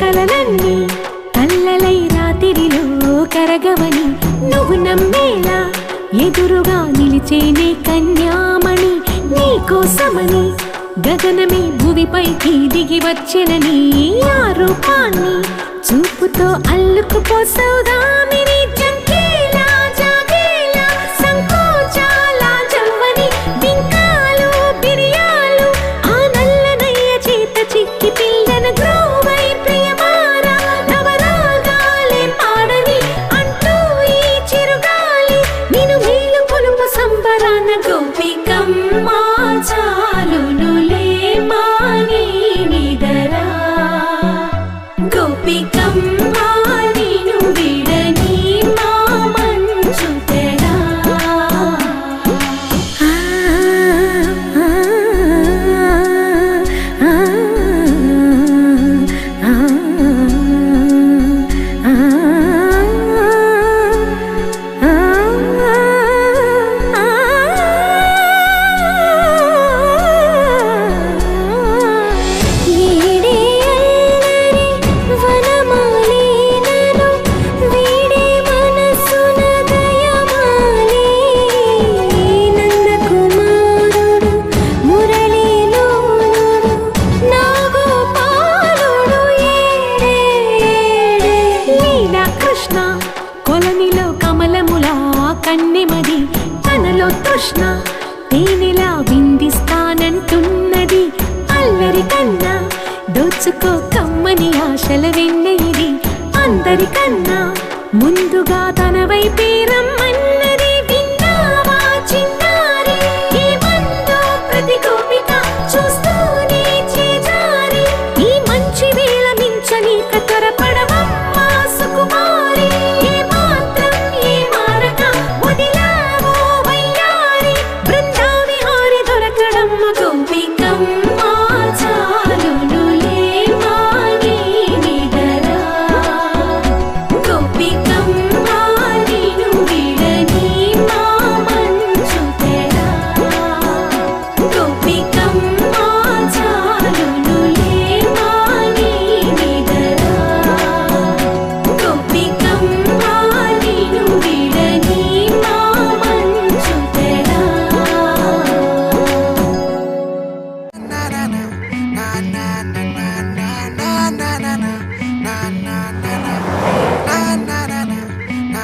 కలలన్నీ కల్లలై రాతిరిలో కరగవని నువ్వు నమ్మేలా ఎదురుగా నిలిచేనే కన్యామణి నీకోసమని గగనమే భూమిపైకి దిగి వచ్చెనని ఆ రూపాన్ని చూపుతో అల్లుకుపోసౌదామిని కన్నెమది? తనలో తృష్ణ తేనెలా విందిస్తానంటున్నది? అల్లరి కన్నా దోచుకో కమ్మని ఆశల వెన్నెయిది అందరికన్నా ముందుగా తన వైపే రమ్మ